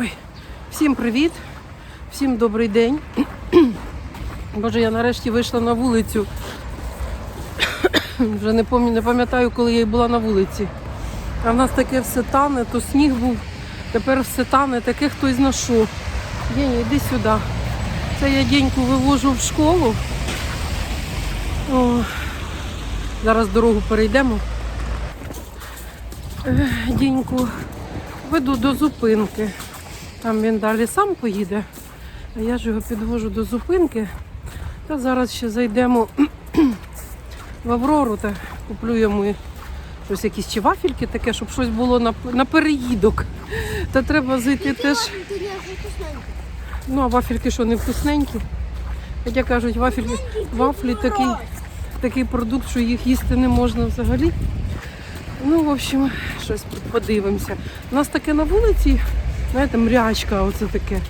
Ой, всім привіт, всім добрий день. Боже, я нарешті вийшла на вулицю. Вже не пам'ятаю, коли я була на вулиці. А в нас таке все тане, то сніг був, тепер все тане, таке хтось зна що. Деня, йди сюди. Це я деньку вивожу в школу. О, зараз дорогу перейдемо. Діньку веду до зупинки. Там він далі сам поїде, а я ж його підвожу до зупинки. Та зараз ще зайдемо в Аврору та куплю йому щось якісь чи вафельки таке, щоб щось було на, на переїдок. Та треба зайти теж. Ну, а вафельки що не вкусненькі? Хоча кажуть, вафельки, вафлі такий, такий продукт, що їх їсти не можна взагалі. Ну, в общем, щось подивимося. У нас таке на вулиці, знаєте, мрячка, оце таке.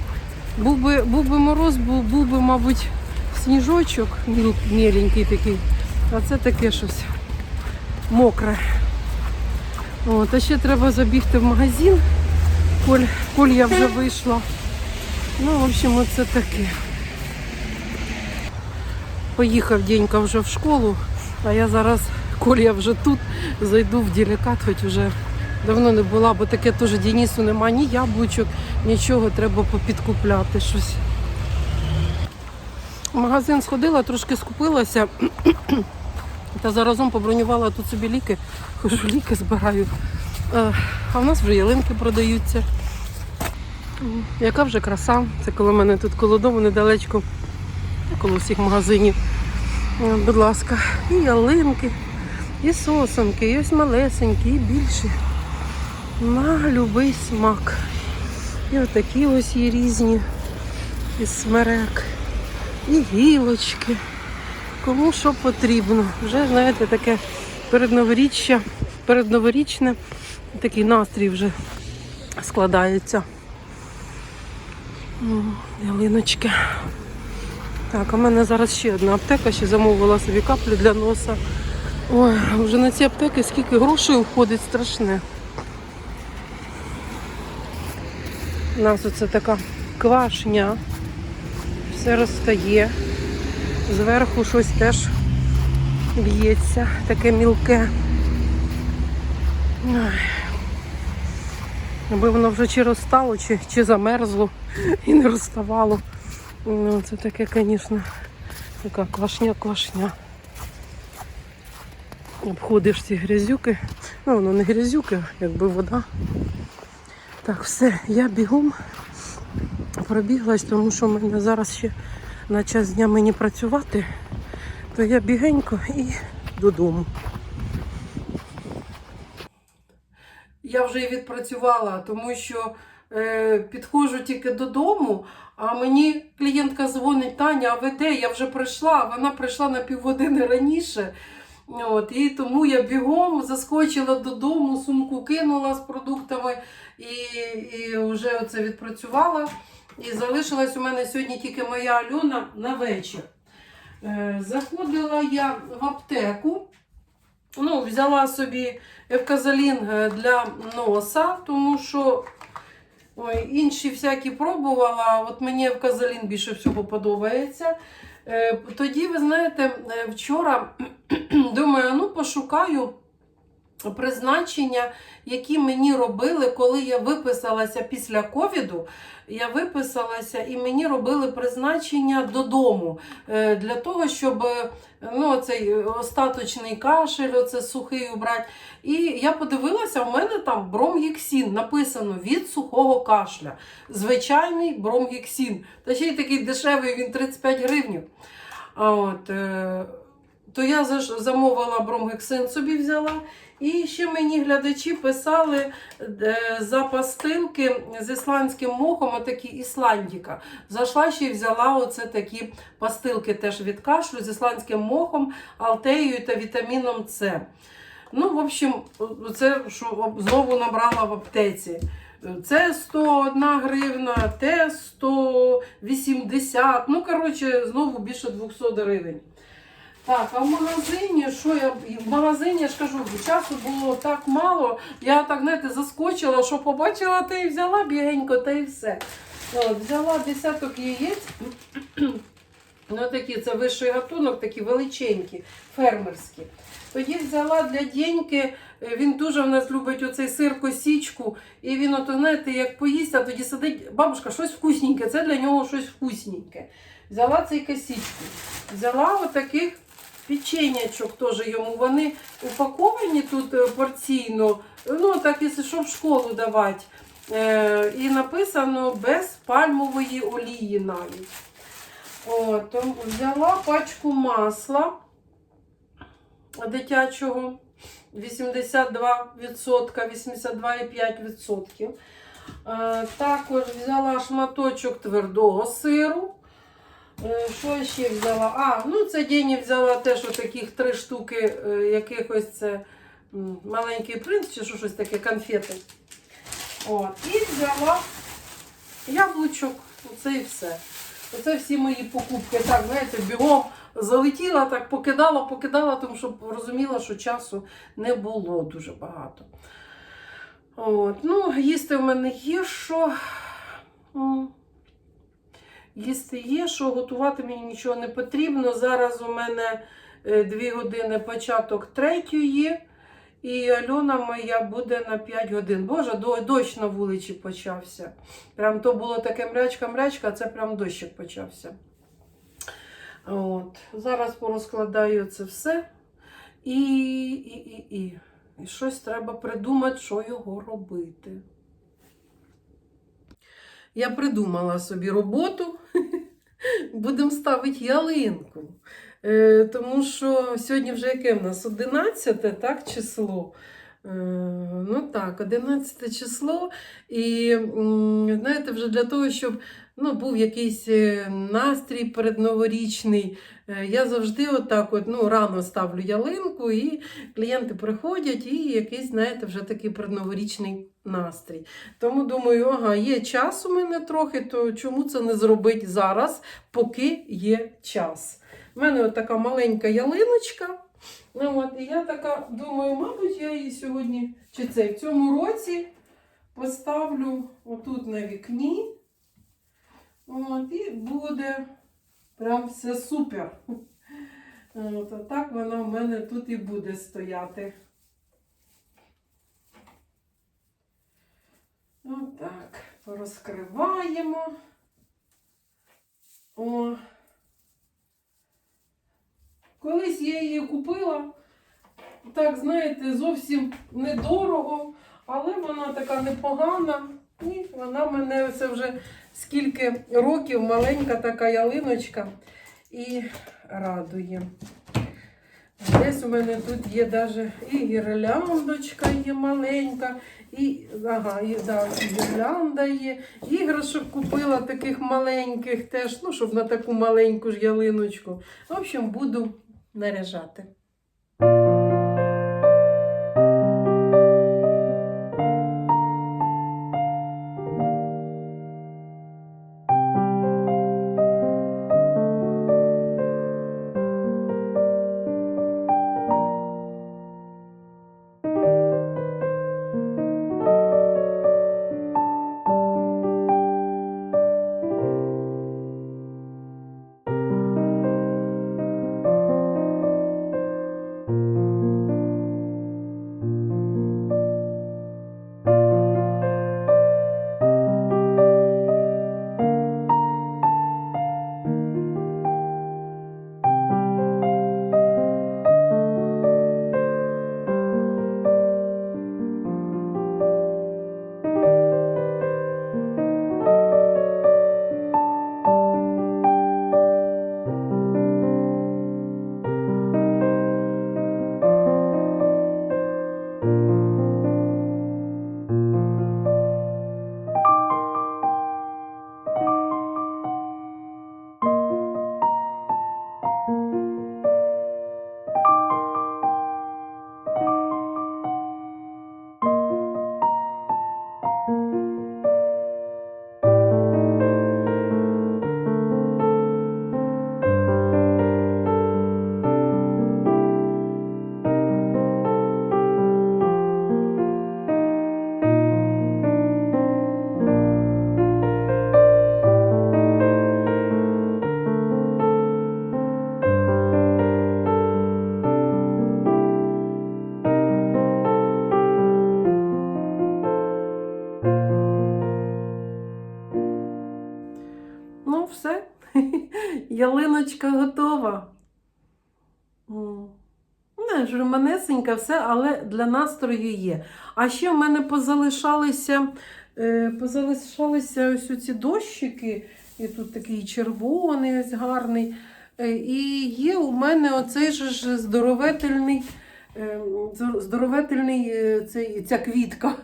Був би, був би мороз, був, був би, мабуть, сніжочок міл- міленький такий, а це таке щось мокре. От, а ще треба забігти в магазин, коль, коль я вже вийшла. Ну, в общем, оце таке. Поїхав Денька вже в школу, а я зараз, коль я вже тут, зайду в делікат, хоч вже давно не була, бо таке теж Денису нема ні яблучок, нічого, треба попідкупляти щось. В магазин сходила, трошки скупилася. Та заразом побронювала тут собі ліки, хожу ліки збираю. Е, А в нас вже ялинки продаються. Яка вже краса. Це коло мене тут коло дому недалечко, коло всіх магазинів. Е, Будь ласка, і ялинки, і сосенки, і ось малесенькі, і більші. На любий смак. І отакі ось є різні із смерек, і гілочки. Кому що потрібно. Вже, знаєте, таке передноворіччя, передноворічне, такий настрій вже складається. Ялиночки. Так, у мене зараз ще одна аптека, ще замовила собі каплю для носа. Ой, вже на ці аптеки скільки грошей уходить страшне. У нас оце така квашня, все розстає. Зверху щось теж б'ється, таке мілке. Аби воно вже чи розстало, чи, чи замерзло і не розставало. Ну, це таке, звісно, така квашня-квашня. Обходиш ці грязюки. Ну, воно не грязюки, якби вода. Так, все, я бігом пробіглась, тому що в мене зараз ще на час дня мені працювати, то я бігенько і додому. Я вже і відпрацювала, тому що е, підходжу тільки додому, а мені клієнтка дзвонить, Таня, а ви де? Я вже прийшла, вона прийшла на півгодини раніше. От, і тому я бігом заскочила додому, сумку кинула з продуктами і, і вже оце відпрацювала. І залишилась у мене сьогодні тільки моя Альона на вечір. Е, заходила я в аптеку, ну, взяла собі евказалін е, для носа, тому що ой, інші всякі пробувала, от мені евказалін більше всього подобається. Е, тоді, ви знаєте, е, вчора думаю, ну пошукаю призначення, які мені робили, коли я виписалася після ковіду. Я виписалася і мені робили призначення додому е, для того, щоб е, ну, цей остаточний кашель, оце сухий убрати. І я подивилася, у мене там бромгексін написано від сухого кашля. Звичайний бромгексін. Та ще й такий дешевий, він 35 гривень. От, е, то я замовила бромгексин собі взяла. І ще мені глядачі писали е, за пастилки з ісландським мохом, отакі Ісландіка. Зайшла ще й взяла оце такі пастилки теж від кашлю з ісландським мохом, алтеєю та вітаміном С. Ну, в общем, це що знову набрала в аптеці. Це 101 гривна, те 180. Ну, коротше, знову більше 200 гривень. Так, а в магазині, що я в магазині, я ж кажу, часу було так мало. Я так, знаєте, заскочила, що побачила, та і взяла бігенько, та і все. От, взяла десяток яєць. Ну, такі, це вищий гатунок, такі величенькі, фермерські. Тоді взяла для Дєньки, е, він дуже в нас любить оцей сир косічку, і він, ото, знаєте, як поїсть, а тоді сидить, бабушка, щось вкусненьке, це для нього щось вкусненьке. Взяла цей косічку. Взяла отаких печенячок теж йому. Вони упаковані тут е, порційно, ну так, якщо що в школу давати. Е, і написано без пальмової олії навіть. То взяла пачку масла дитячого 82%, 82,5%. Е, Також взяла шматочок твердого сиру. Е, Що ще взяла? А, ну це Дені взяла теж таких три штуки, е, якихось це маленький принц чи що щось таке, конфети. От. І взяла яблучок. Оце і все. Оце всі мої покупки. Так, знаєте, бігом залетіла, так покидала, покидала, тому що розуміла, що часу не було дуже багато. От. Ну, їсти в мене є що. Їсти є, що готувати мені нічого не потрібно. Зараз у мене е, дві години початок третьої, і Альона моя буде на 5 годин. Боже, дощ на вулиці почався. Прям то було таке мрячка-мрячка, а це прям дощик почався. От. Зараз порозкладаю це все. І, і, і, і. і щось треба придумати, що його робити. Я придумала собі роботу. Будемо ставити ялинку. Е, тому що сьогодні вже яке в нас 11 так, число. Е, ну так, 11 число. І знаєте, вже для того, щоб ну, був якийсь е, настрій передноворічний. е, Я завжди отак от, ну, рано ставлю ялинку, і клієнти приходять, і якийсь, знаєте, вже такий передноворічний настрій. Тому думаю, ага, є час у мене трохи, то чому це не зробити зараз, поки є час. У мене от така маленька ялиночка. Ну, от, і я така думаю, мабуть, я її сьогодні, чи це в цьому році поставлю отут на вікні. От, і буде прям все супер. От, а так вона в мене тут і буде стояти. Отак, порозкриваємо. О. Колись я її купила, так, знаєте, зовсім недорого, але вона така непогана. І вона в мене це вже скільки років, маленька така ялиночка і радує. Десь у мене тут є даже і гірляндочка є маленька, і, ага, і, да, і гірлянда є. Іграшок купила таких маленьких теж, ну, щоб на таку маленьку ж ялиночку. В общем, буду наряжати. Все. Ялиночка готова. Не ж все, але для настрою є. А ще в мене позалишалися, е, позалишалися ось ці дощики. І тут такий червоний, ось гарний. Е, І є у мене оцей же здоровительний, е, здоровительний цей, ця квітка.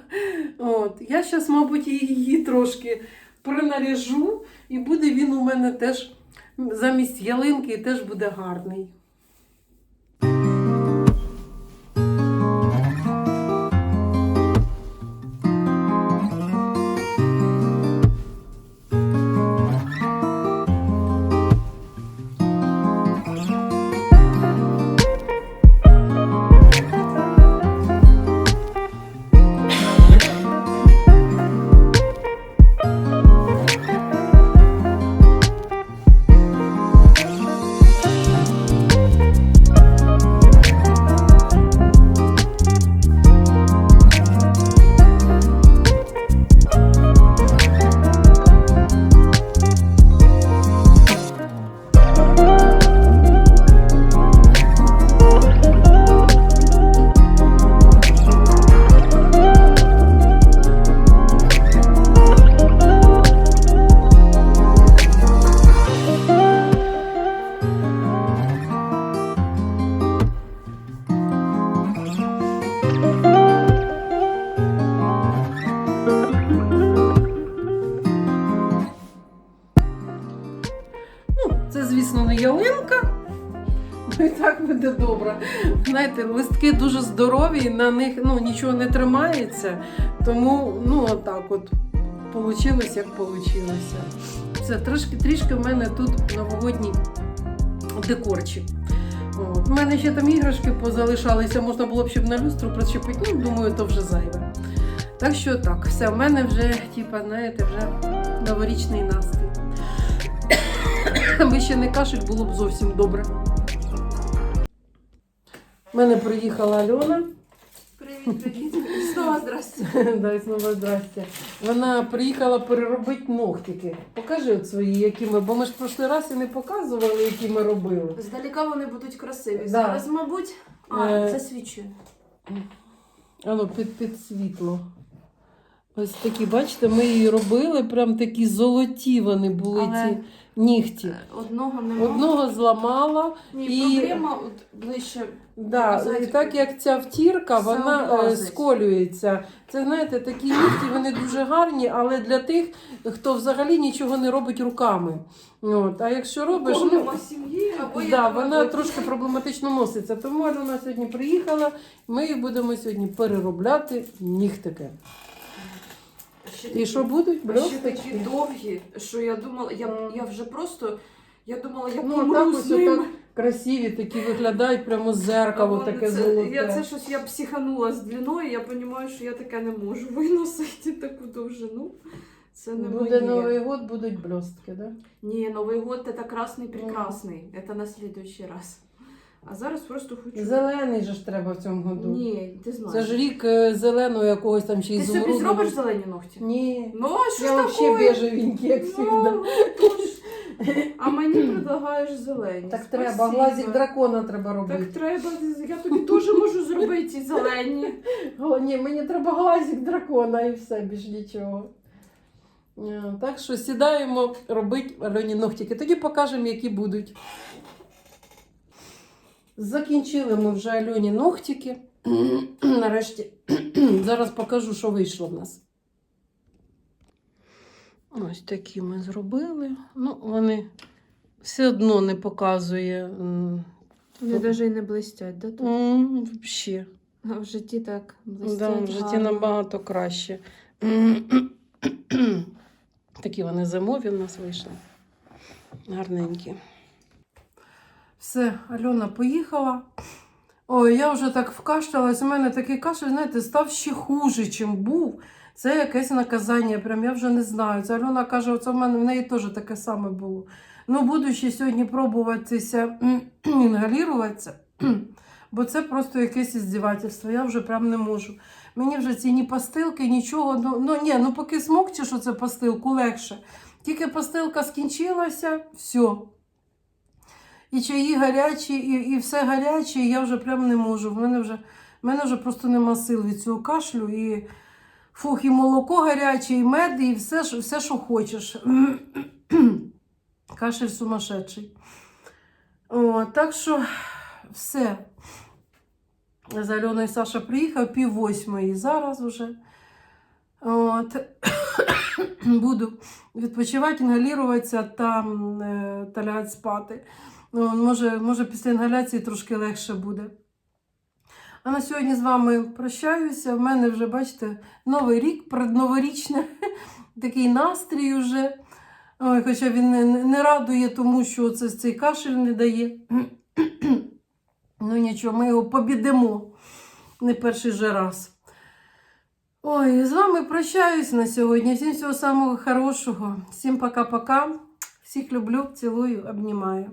От. Я зараз, мабуть, її трошки принаряжу, і буде він у мене теж замість ялинки теж буде гарний. Листки дуже здорові, на них ну, нічого не тримається. Тому, ну, отак от получилось, як получилося. Все, трішки, трішки в мене тут новогодній декорчик. У мене ще там іграшки позалишалися, можна було б щоб на люстру причепити. Ну, думаю, то вже зайве. Так що так, все, в мене вже, типа, знаєте, вже новорічний настрій. Аби ще не кашель, було б зовсім добре. У мене приїхала Альона. Привіт, привіт. І Знову здрасте. Дай знову здрасте. Вона приїхала переробити ногтики. Покажи от свої, які ми, бо ми ж в прошлий раз і не показували, які ми робили. Здаліка вони будуть красиві. Да. Зараз, мабуть, а, Е. свічує. Ано, під, під світло. Ось такі, бачите, ми її робили, прям такі золоті вони були Але- ці нігті. Е, Одного нема. Одного зламала, Ні, і- проблема от ближче. Да, і так як ця втірка, Все вона е, облазить. сколюється. Це знаєте, такі нігті, вони дуже гарні, але для тих, хто взагалі нічого не робить руками. От. А якщо робиш, ну, сім'ї, або да, на вона роботі. трошки проблематично носиться. Тому вона сьогодні приїхала. Ми її будемо сьогодні переробляти нігтики. Ще І такі- що будуть? Ще такі Бльосточки? довгі, що я думала, я, Мгм. я вже просто, я думала, я Ну, помру так з ось ними. отак красиві, такі виглядають, прямо зеркало Вони таке це, золоте. Я це щось я психанула з длиною, я розумію, що я таке не можу виносити таку довжину. Це не Буде моє. Новий год, будуть блістки, да? Не, Новый год это красный прекрасный. Это на следующий раз. А зараз просто хочу. Зелений же ж треба в цьому году. Ні, ти знаєш. Це ж рік е, зеленого якогось там ще й Ти собі зробиш зелені ногті? Ні. Ну, а що Я взагалі таке? бежевенький, як завжди. Ну, тож. А мені предлагаєш зелені. Так Спасибо. треба, глазик дракона треба Так треба, я тобі теж можу зробити ці зелені. О, ні, мені треба глазик дракона і все, більш нічого. Е, Так що сідаємо робити Альоні ногтики. Тоді покажемо, які будуть. Закінчили ми вже Альоні ногтики. Нарешті зараз покажу, що вийшло в нас. Ось такі ми зробили. Ну, вони все одно не показує. Вони навіть і не блистять, да? тут? м, Взагалі. А в житті так блистять. Да, в житті гарно. набагато краще. Такі вони зимові в нас вийшли. Гарненькі. Все, Альона поїхала. Ой, я вже так вкашлялась. У мене такий кашель, знаєте, став ще хуже, чим був. Це якесь наказання, прям я вже не знаю. Це Альона каже, оце в мене в неї теж таке саме було. Ну, буду ще сьогодні пробуватися інгаліруватися, бо це просто якесь іздівательство. Я вже прям не можу. Мені вже ці ні пастилки, нічого. Ну, ну ні, ну поки смокчеш оце пастилку легше. Тільки постилка скінчилася, все. І чаї гарячі, і, і все гаряче, і я вже прям не можу. В мене вже, в мене вже просто нема сил від цього кашлю. І, фух, і молоко гаряче, і мед, і все, все що хочеш. Кашель сумасшедший. О, так що все. З Альоною Саша приїхав пів восьмої. Зараз вже. От. Буду відпочивати, інгаліруватися та, е, та лягати спати. Ну, може, може, після інгаляції трошки легше буде. А на сьогодні з вами прощаюся. В мене вже, бачите, новий рік, предноворічний, такий настрій уже. Ой, хоча він не- не радує, тому що це, цей кашель не дає. ну нічого, ми його побідемо не перший же раз. Ой, з вами прощаюсь на сьогодні. Всім всього самого хорошого. Всім пока-пока. Всіх люблю, цілую, обнімаю.